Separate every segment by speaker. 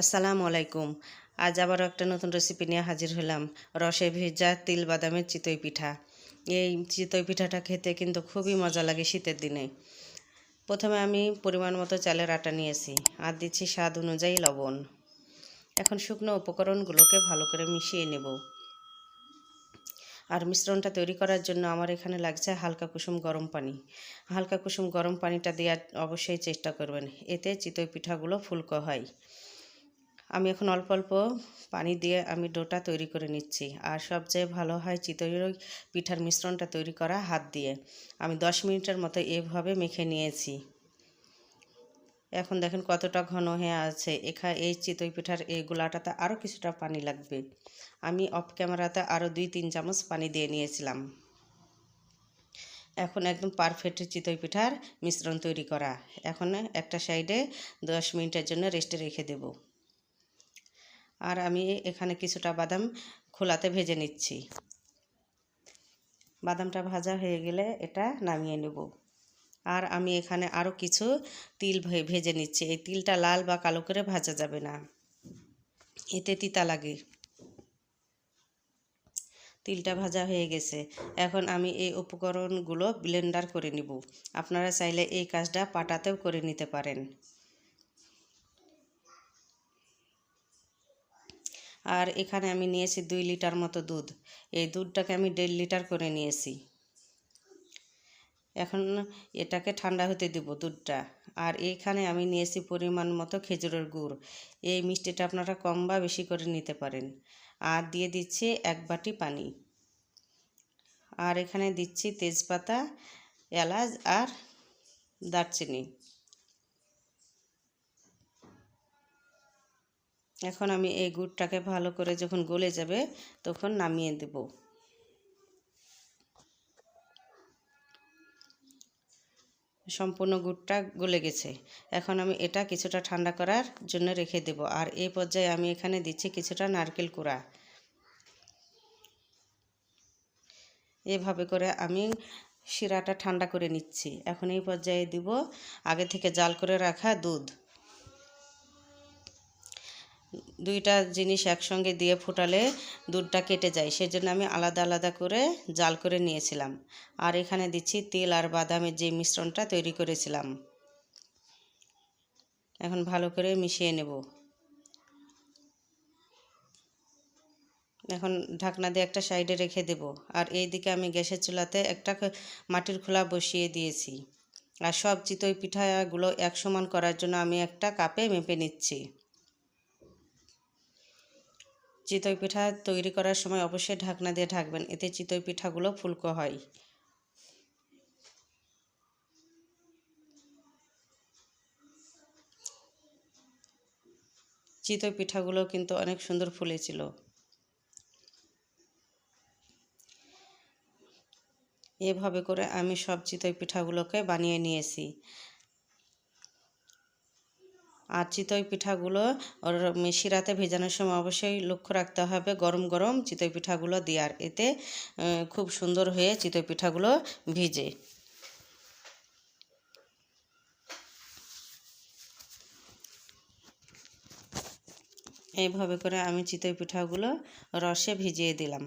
Speaker 1: আসসালামু আলাইকুম। আজ আবারও একটা নতুন রেসিপি নিয়ে হাজির হলাম। রসে ভেজা তিল বাদামের চিতই পিঠা। এই চিতই পিঠাটা খেতে কিন্তু খুবই মজা লাগে শীতের দিনে। প্রথমে আমি পরিমাণ মতো চালের আটা নিয়েছি। আর দিচ্ছি স্বাদ অনুযায়ী লবণ। এখন শুকনো উপকরণগুলোকে ভালো করে মিশিয়ে নেব। আর মিশ্রণটা তৈরি করার জন্য আমার এখানে লাগছে হালকা কুসুম গরম পানি। হালকা কুসুম গরম পানিটা দেওয়ার অবশ্যই চেষ্টা করবেন। এতে চিতই পিঠাগুলো ফুলকো হয়। আমি এখন অল্প অল্প পানি দিয়ে আমি ডোটা তৈরি করে নিচ্ছি। আর সবচেয়ে ভালো হয় চিতই পিঠার মিশ্রণটা তৈরি করা হাত দিয়ে। আমি দশ মিনিটের মতো এভাবে মেখে নিয়েছি। এখন দেখেন কতটা ঘন হয়ে আছে। এখানে এই চিতই পিঠার এই গোলাটাতে আরও কিছুটা পানি লাগবে। আমি অফ ক্যামেরাতে আরও দুই তিন চামচ পানি দিয়ে নিয়েছিলাম। এখন একদম পারফেক্ট চিতই পিঠার মিশ্রণ তৈরি করা। এখন একটা সাইডে দশ মিনিটের জন্য রেস্টে রেখে দেব। আর আমি এখানে কিছুটা বাদাম খোলাতে ভেজে নিচ্ছি। বাদামটা ভাজা হয়ে গেলে এটা নামিয়ে নেব। আর আমি এখানে আরও কিছু তিল ভেজে নিচ্ছি। এই তিলটা লাল বা কালো করে ভাজা যাবে না। এতে তিতা লাগে। তিলটা ভাজা হয়ে গেছে। এখন আমি এই উপকরণগুলো ব্লেন্ডার করে নিব। আপনারা চাইলে এই কাজটা পাটাতেও করে নিতে পারেন। আর এখানে আমি নিয়েছি দুই লিটার মতো দুধ। এই দুধটাকে আমি দেড় লিটার করে নিয়েছি। এখন এটাকে ঠান্ডা হতে দেব দুধটা। আর এখানে আমি নিয়েছি পরিমাণ মতো খেজুরের গুড়। এই মিষ্টিটা আপনারা কম বা বেশি করে নিতে পারেন। আর দিয়ে দিচ্ছি এক বাটি পানি। আর এখানে দিচ্ছি তেজপাতা, এলাচ আর দারচিনি। এখন আমি এই গুড়টাকে ভালো করে যখন গলে যাবে তখন নামিয়ে দেব। সম্পূর্ণ গুড়টা গলে গেছে। এখন আমি এটা কিছুটা ঠান্ডা করার জন্য রেখে দেব। আর এই পর্যায়ে আমি এখানে দিচ্ছি কিছুটা নারকেল কুড়া। এভাবে করে আমি শিরাটা ঠান্ডা করে নিচ্ছি। এখন এই পর্যায়ে দিব আগে থেকে জাল করে রাখা দুধ। দুইটা জিনিস একসঙ্গে দিয়ে ফুটালে দুধটা কেটে যায়। সেজন্য আমি আলাদা আলাদা করে জাল করে নিয়েছিলাম। আর এখানে দিচ্ছি তেল আর বাদামের যে মিশ্রণটা তৈরি করেছিলাম। এখন ভালো করে মিশিয়ে নেব। এখন ঢাকনা দিয়ে একটা সাইডে রেখে দেব। আর এই দিকে আমি গ্যাসের চুলাতে একটা মাটির খোলা বসিয়ে দিয়েছি। আর সব চিতই পিঠাগুলো এক সমান করার জন্য আমি একটা কাপে মেপে নিচ্ছি। চিতই পিঠা তৈরি করার সময় অবশ্যই ঢাকনা দিয়ে ঢাকবেন, এতে চিতই পিঠাগুলো ফুলকো হয়। চিতই পিঠাগুলো কিন্তু অনেক সুন্দর ফুলেছিল। এভাবে করে আমি সব চিতই পিঠাগুলোকে বানিয়ে নিয়েছি। আর চিতই পিঠাগুলো ওর শিরাতে ভেজানোর সময় অবশ্যই লক্ষ্য রাখতে হবে। গরম গরম চিতই পিঠাগুলো দেওয়ার এতে খুব সুন্দর হয়ে চিতই পিঠাগুলো ভিজে। এইভাবে করে আমি চিতই পিঠাগুলো রসে ভিজিয়ে দিলাম।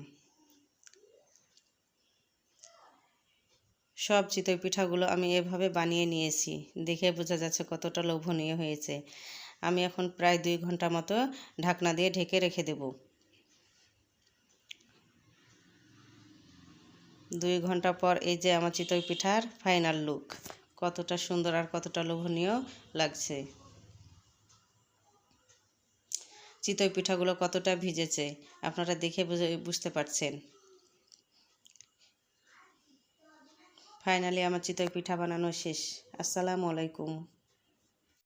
Speaker 1: সব চিতই পিঠাগুলো আমি এভাবে বানিয়ে নিয়েছি। দেখে বোঝা যাচ্ছে কতটা লোভনীয় হয়েছে। আমি এখন প্রায় দুই ঘণ্টা মতো ঢাকনা দিয়ে ঢেকে রেখে দেব। দুই ঘণ্টা পর এই যে আমার চিতই পিঠার ফাইনাল লুক, কতটা সুন্দর আর কতটা লোভনীয় লাগছে। চিতই পিঠাগুলো কতটা ভিজেছে, আপনারা দেখে বুঝতে পারছেন। ফাইনালি আমার চিতই পিঠা বানানো শেষ। আসসালামু আলাইকুম।